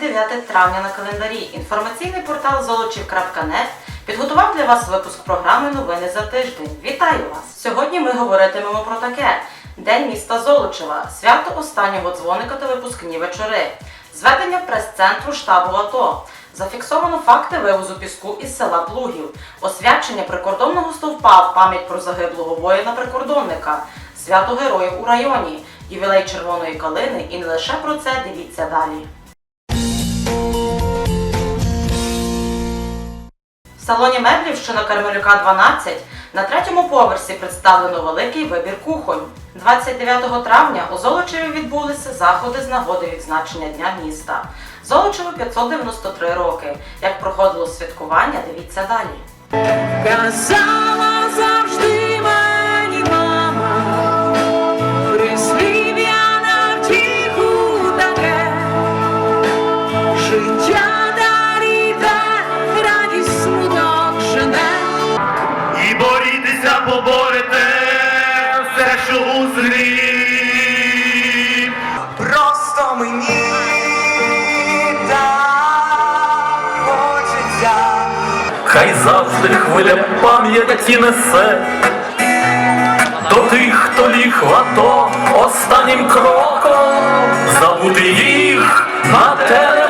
29 травня на календарі. Інформаційний портал золочів.нет підготував для вас випуск програми Новини за тиждень. Вітаю вас! Сьогодні ми говоритимемо про таке: День міста Золочева, свято останнього дзвоника та випускні вечори, зведення прес-центру штабу АТО. Зафіксовано факти вивозу піску із села Плугів, освячення прикордонного стовпа в пам'ять про загиблого воїна-прикордонника, свято героїв у районі, ювілей червоної калини і не лише про це дивіться далі. Салоні меблів, що на Кармелюка 12, на третьому поверсі представлено великий вибір кухонь. 29 травня у Золочеві відбулися заходи з нагоди відзначення Дня міста. Золочеву 593 роки. Як проходило святкування, дивіться далі. Казала завжди поборете все, що у злі. Просто мені так хочеться. Хай завжди хвиля пам'яті несе до тих, хто ліг в АТО останнім кроком. Забути їх на те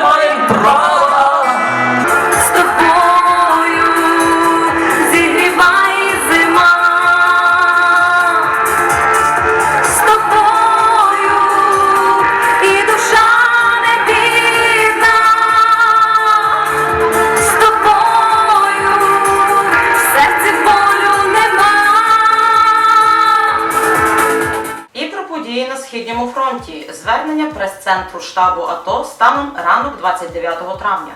Звернення прес-центру штабу АТО станом ранок 29 травня.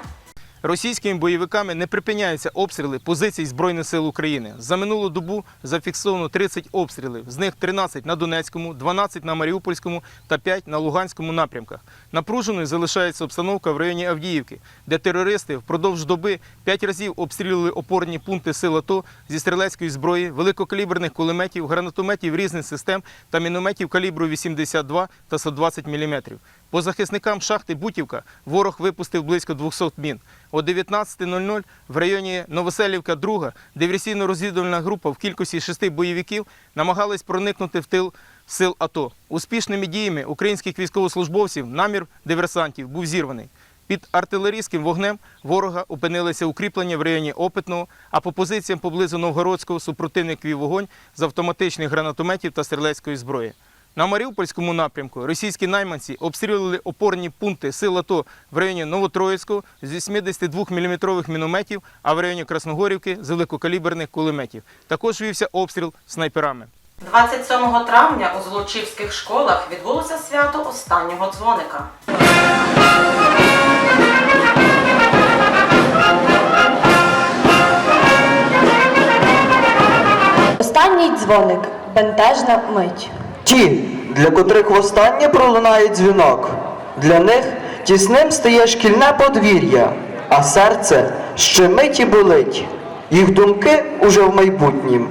Російськими бойовиками не припиняються обстріли позицій Збройних сил України. За минулу добу зафіксовано 30 обстрілів, з них 13 на Донецькому, 12 на Маріупольському та 5 на Луганському напрямках. Напруженою залишається обстановка в районі Авдіївки, де терористи впродовж доби 5 разів обстрілювали опорні пункти сил АТО зі стрілецької зброї, великокаліберних кулеметів, гранатометів різних систем та мінометів калібру 82 та 120 мм. По захисникам шахти Бутівка ворог випустив близько 200 мін. О 19.00 в районі Новоселівка 2 диверсійно-розвідувальна група в кількості шести бойовиків намагались проникнути в тил сил АТО. Успішними діями українських військовослужбовців намір диверсантів був зірваний. Під артилерійським вогнем ворога опинилися укріплення в районі Опитного, а по позиціям поблизу Новгородського супротивник вів вогонь з автоматичних гранатометів та стрілецької зброї. На Маріупольському напрямку російські найманці обстрілювали опорні пункти сил АТО в районі Новотроїцького з 82-мм мінометів, а в районі Красногорівки з великокаліберних кулеметів. Також вівся обстріл снайперами. 27 травня у Золочівських школах відбулося свято останнього дзвоника. Останній дзвоник бентежна мить. Ті, для котрих востаннє пролунає дзвінок, для них тісним стає шкільне подвір'я, а серце ще миті болить. Їх думки уже в майбутнім.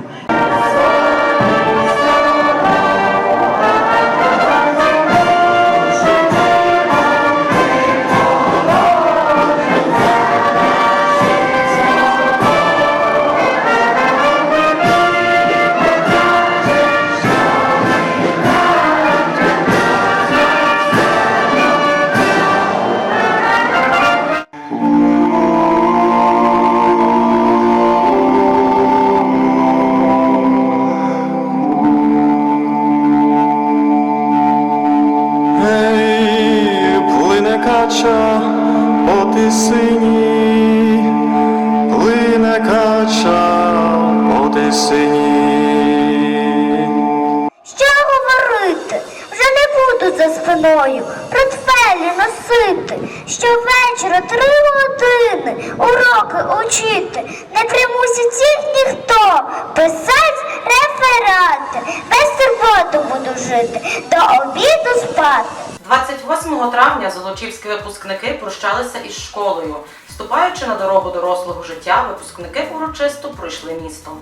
Учити. Не примусить їх ніхто писать реферати. Без турботу буду жити, до обіду спати. 28 травня золочівські випускники прощалися із школою. Вступаючи на дорогу дорослого життя, випускники урочисто пройшли містом.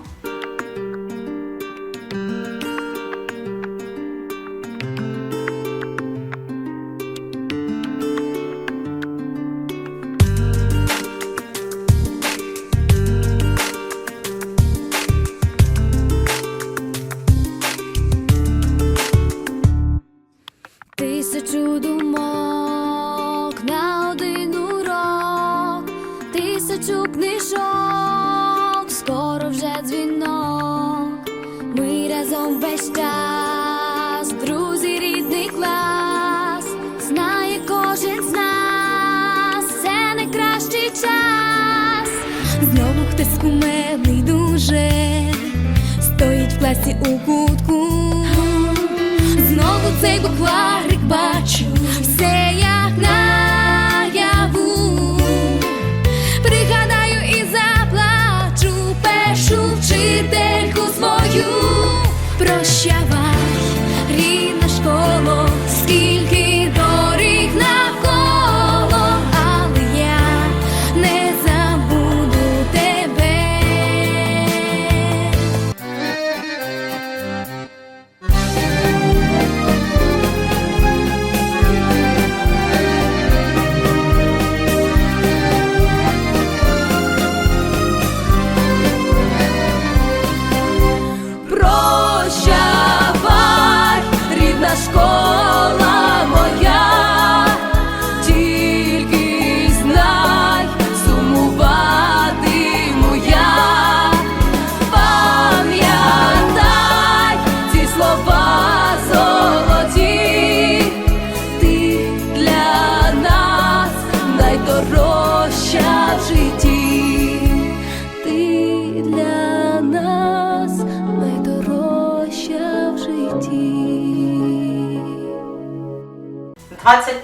тисячу думок на один урок, тисячу книжок, скоро вже дзвінок, ми разом весь час, друзі, рідний клас, знає кожен з нас, це найкращий час, знову хтось кумедний дуже, стоїть в класі у кутку. Знову цей буквар бачу, все як наяву. Пригадаю і заплачу першу вчительку свою. Прощавай,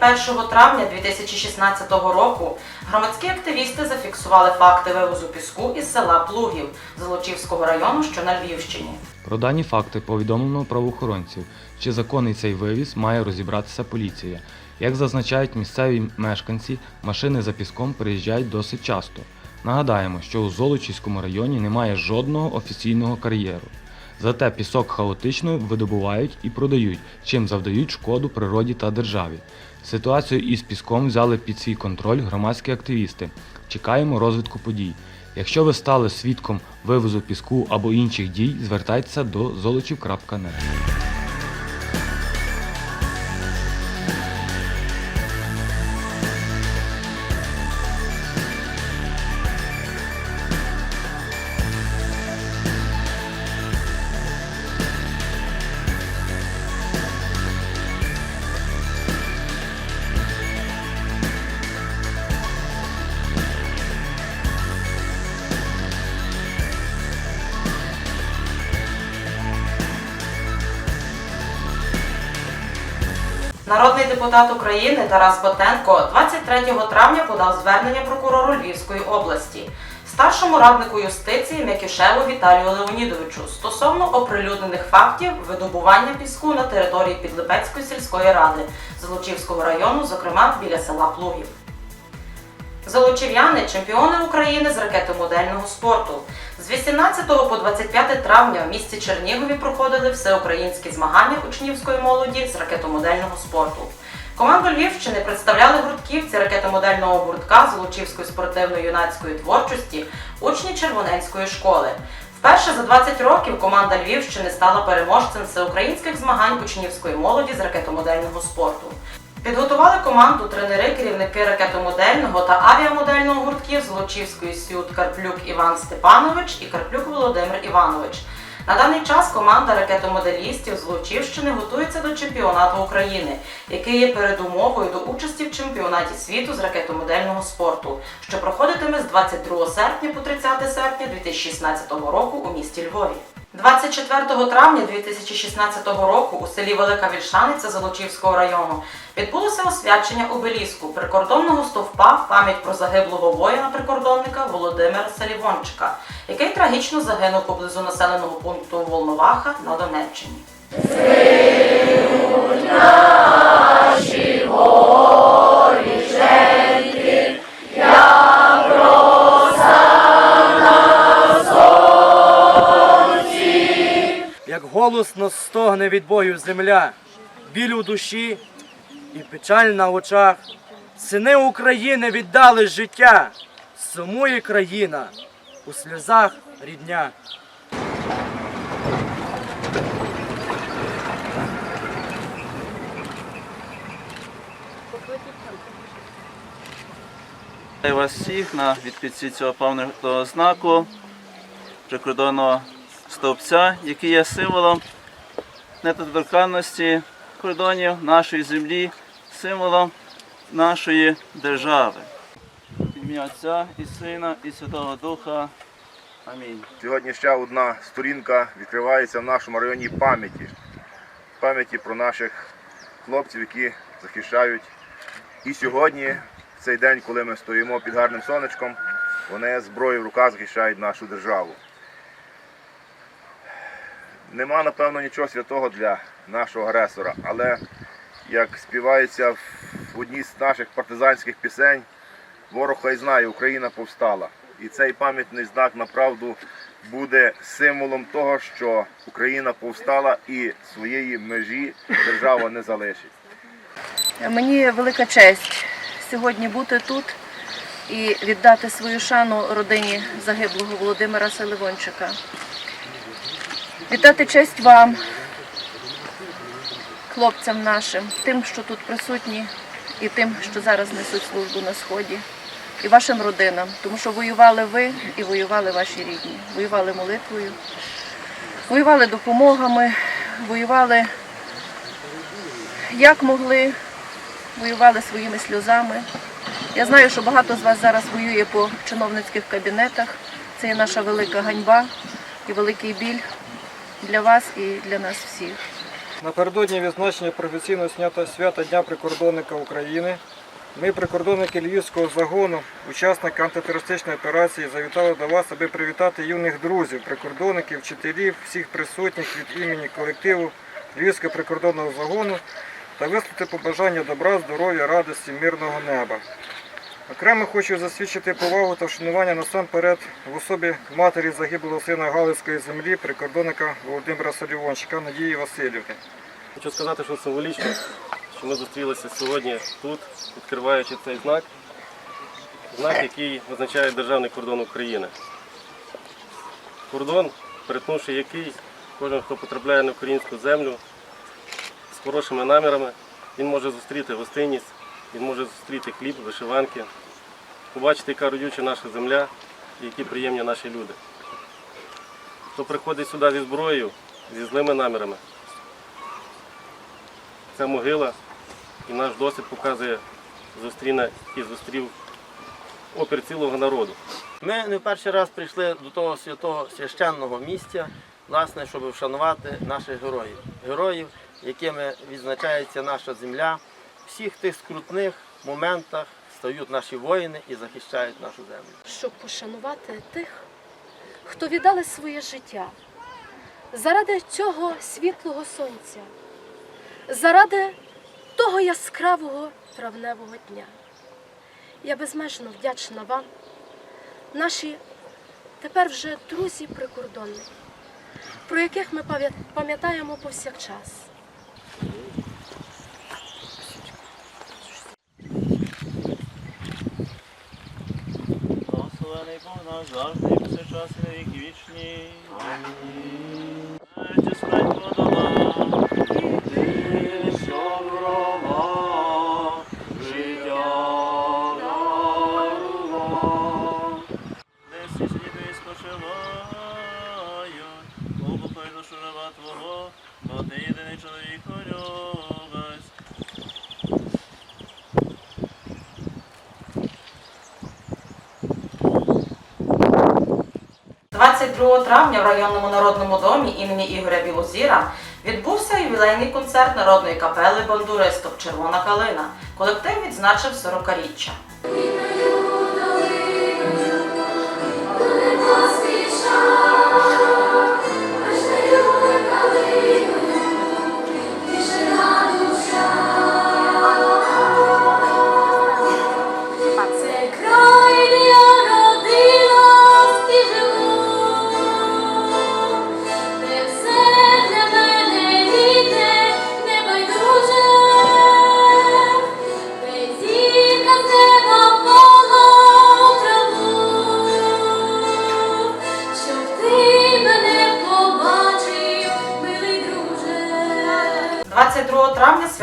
21 травня 2016 року громадські активісти зафіксували факти вивозу піску із села Плугів Золочівського району, що на Львівщині. Про дані факти повідомлено правоохоронців. Чи законний цей вивіз має розібратися поліція. Як зазначають місцеві мешканці, машини за піском приїжджають досить часто. Нагадаємо, що у Золочівському районі немає жодного офіційного кар'єру. Зате пісок хаотично видобувають і продають, чим завдають шкоду природі та державі. Ситуацію із піском взяли під свій контроль громадські активісти. Чекаємо розвитку подій. Якщо ви стали свідком вивозу піску або інших дій, звертайтеся до золочів.нет. Народний депутат України Тарас Котенко 23 травня подав звернення прокурору Львівської області, старшому раднику юстиції М'якішеву Віталію Леонідовичу стосовно оприлюднених фактів видобування піску на території Підлипецької сільської ради Злочівського району, зокрема біля села Плугів. Золочів'яни чемпіони України з ракетомодельного спорту. З 18 по 25 травня в місті Чернігові проходили всеукраїнські змагання учнівської молоді з ракетомодельного спорту. Команду Львівщини представляли гуртківці ракетомодельного гуртка Золочівської спортивної юнацької творчості, учні Червоненської школи. Вперше за 20 років команда Львівщини стала переможцем всеукраїнських змагань учнівської молоді з ракетомодельного спорту. Підготували команду тренери, керівники ракетомодельного та авіамодельного гуртків Золочівської СЮД Карплюк Іван Степанович і Карплюк Володимир Іванович. На даний час команда ракетомоделістів Злочівщини готується до чемпіонату України, який є передумовою до участі в чемпіонаті світу з ракетомодельного спорту, що проходитиме з 22 серпня по 30 серпня 2016 року у місті Львові. 24 травня 2016 року у селі Велика Вільшаниця Золочівського району відбулося освячення обеліску прикордонного стовпа в пам'ять про загиблого воїна-прикордонника Володимира Салівончика, який трагічно загинув поблизу населеного пункту Волноваха на Донеччині. як голосно стогне від бою земля, біль у душі і печаль на очах. Сини України віддали життя, сумує країна у сльозах рідня. Вас всіх на відкритті цього пам'ятного знаку прикордонного стовпця, який є символом недоторканності кордонів нашої землі, символом нашої держави. Ім'я Отця і Сина, і Святого Духа. Амінь. Сьогодні ще одна сторінка відкривається в нашому районі пам'яті. Пам'яті про наших хлопців, які захищають. І сьогодні, в цей день, коли ми стоїмо під гарним сонечком, вони зброєю в руках захищають нашу державу. Нема, напевно, нічого святого для нашого агресора, але як співається в одній з наших партизанських пісень, ворог хай знає, Україна повстала. І цей пам'ятний знак направду буде символом того, що Україна повстала і своєї межі держава не залишить. Мені велика честь сьогодні бути тут і віддати свою шану родині загиблого Володимира Селивончика. Віддати честь вам, хлопцям нашим, тим, що тут присутні, і тим, що зараз несуть службу на сході, і вашим родинам, тому що воювали ви і воювали ваші рідні. Воювали молитвою, воювали допомогами, воювали як могли, воювали своїми сльозами. Я знаю, що багато з вас зараз воює по чиновницьких кабінетах. Це є наша велика ганьба і великий біль для вас і для нас всіх. Напередодні відзначення професійного свята Дня прикордонника України. Ми, прикордонники Львівського загону, учасники антитерористичної операції, завітали до вас, аби привітати юних друзів, прикордонників, вчителів, всіх присутніх від імені колективу Львівського прикордонного загону та висловити побажання добра, здоров'я, радості, мирного неба. Окремо хочу засвідчити повагу та вшанування насамперед в особі матері загиблого сина Галицької землі, прикордонника Володимира Солівончика Надії Васильівни. Хочу сказати, що символічно, що ми зустрілися сьогодні тут, відкриваючи цей знак, знак, який визначає державний кордон України. Кордон, перетнувши який, кожен, хто потрапляє на українську землю з хорошими намірами, він може зустріти гостинність, він може зустріти хліб, вишиванки, побачити, яка родюча наша земля і які приємні наші люди. Хто приходить сюди зі зброєю, зі злими намірами, це могила, і наш досвід показує, зустріне і зустрів опір цілого народу. Ми не перший раз прийшли до того святого священного місця, власне, щоб вшанувати наших героїв. Героїв, якими відзначається наша земля. Всіх тих скрутних моментах стають наші воїни і захищають нашу землю. щоб пошанувати тих, хто віддали своє життя заради цього світлого сонця, заради того яскравого травневого дня. Я безмежно вдячна вам, наші тепер вже друзі-прикордонники, про яких ми пам'ятаємо повсякчас. Завжди і повсякчас і на віки вічні. Амінь. Знаючи смерть подала, 22 травня в районному народному домі імені Ігоря Білозіра відбувся ювілейний концерт народної капели бандуристок Червона калина. Колектив відзначив 40-річчя.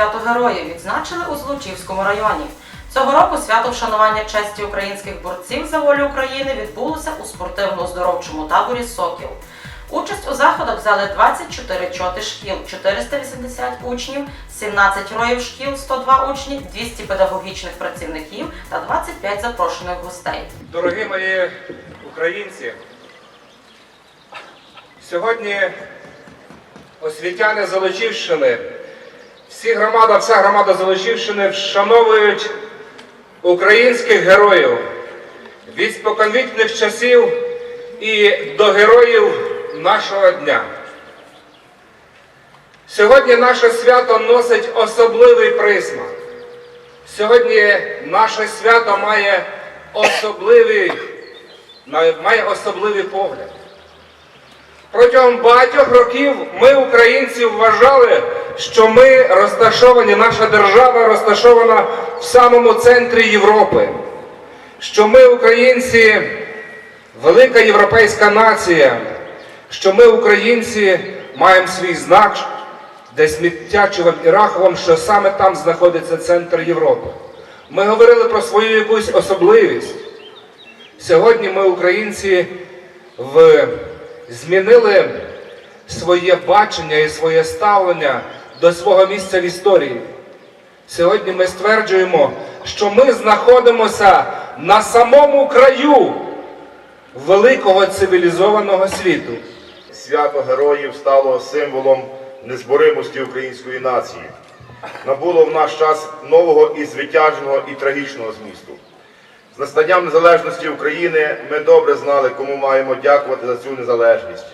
Свято героїв відзначили у Злочівському районі. Цього року свято вшанування честі українських борців за волю України відбулося у спортивно-оздоровчому таборі Сокіл. Участь у заходах взяли 24 чоти шкіл, 480 учнів, 17 роїв шкіл, 102 учні, 200 педагогічних працівників та 25 запрошених гостей. Дорогі мої українці, сьогодні освітяни Золочівщини, всі громада, вся громада Золочівщини вшановують українських героїв від споконвічних часів і до героїв нашого дня. Сьогодні наше свято носить особливий присмак. Сьогодні наше свято має особливий, має особливий погляд. Протягом багатьох років ми, українці, вважали, що ми розташовані, наша держава розташована в самому центрі Європи, що ми, українці, велика європейська нація, що ми, українці, маємо свій знак, десь Міттячевим і Раховим, що саме там знаходиться центр Європи. Ми говорили про свою якусь особливість. Сьогодні ми, українці, в... змінили своє бачення і своє ставлення до свого місця в історії. Сьогодні ми стверджуємо, що ми знаходимося на самому краю великого цивілізованого світу. Свято героїв стало символом незборимості української нації. Набуло в наш час нового і звитяжного і трагічного змісту. Настанням незалежності України ми добре знали, кому маємо дякувати за цю незалежність.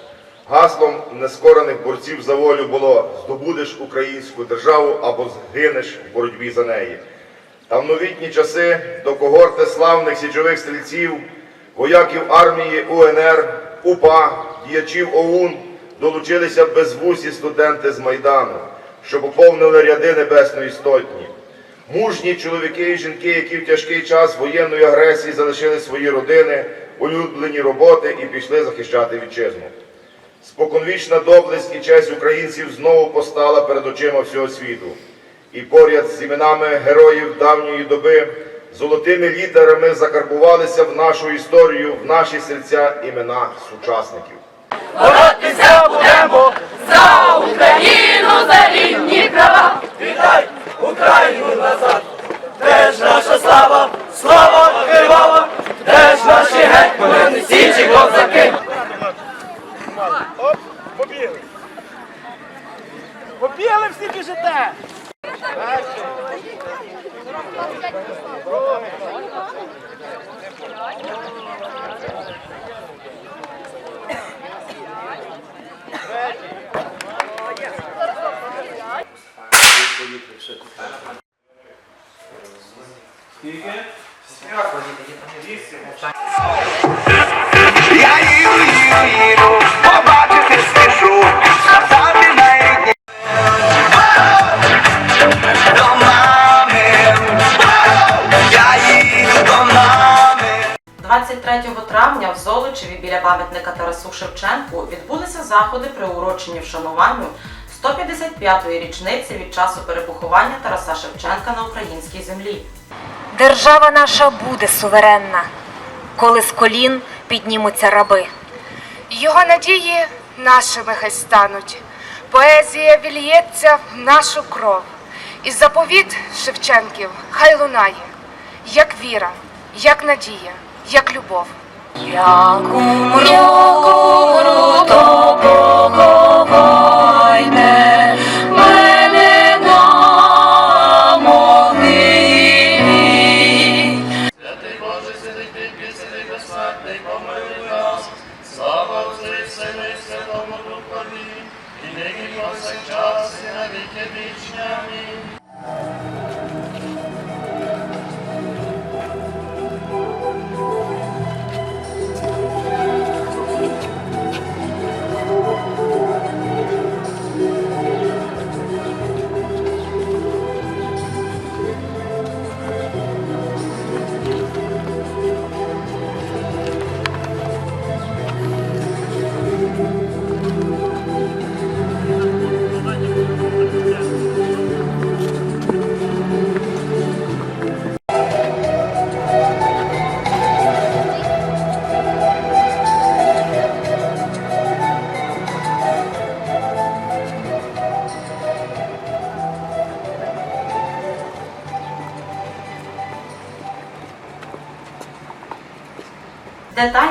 Гаслом нескорених борців за волю було здобудеш українську державу або згинеш в боротьбі за неї. Та в новітні часи до когорти славних січових стрільців, вояків армії УНР, УПА, діячів ОУН долучилися безвусі студенти з Майдану, що поповнили ряди Небесної Сотні. Мужні чоловіки і жінки, які в тяжкий час воєнної агресії залишили свої родини, улюблені роботи і пішли захищати вітчизну. Споконвічна доблесть і честь українців знову постала перед очима всього світу. І поряд з іменами героїв давньої доби золотими літерами закарбувалися в нашу історію, в наші серця імена сучасників. Боротися будемо за Україну, за рівні права. Віддай Україну назад! Де ж наша слава, слава кривава, де ж наші гетьмани, січі козаки? Оп, побігли. Побігли всі біжите. Шевченку відбулися заходи, приурочені вшануванню 155-ї річниці від часу перепоховання Тараса Шевченка на українській землі. Держава наша буде суверенна, коли з колін піднімуться раби. Його надії нашими хай стануть. Поезія вільється в нашу кров. І заповіт Шевченків хай лунає, як віра, як надія, як любов. Як умру, то поховайте мене на могилі. Святий Боже, святий ти, святий безсмертний, помилуй нас. Слава Отцю і Сину і Святому Духові, і нині повсякчас, і на віки вічні. Амінь.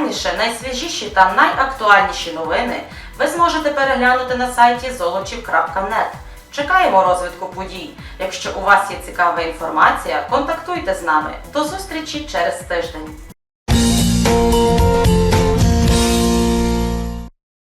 Детальніше найсвіжіші та найактуальніші новини ви зможете переглянути на сайті золочів.нет. Чекаємо розвитку подій. Якщо у вас є цікава інформація, контактуйте з нами. До зустрічі через тиждень.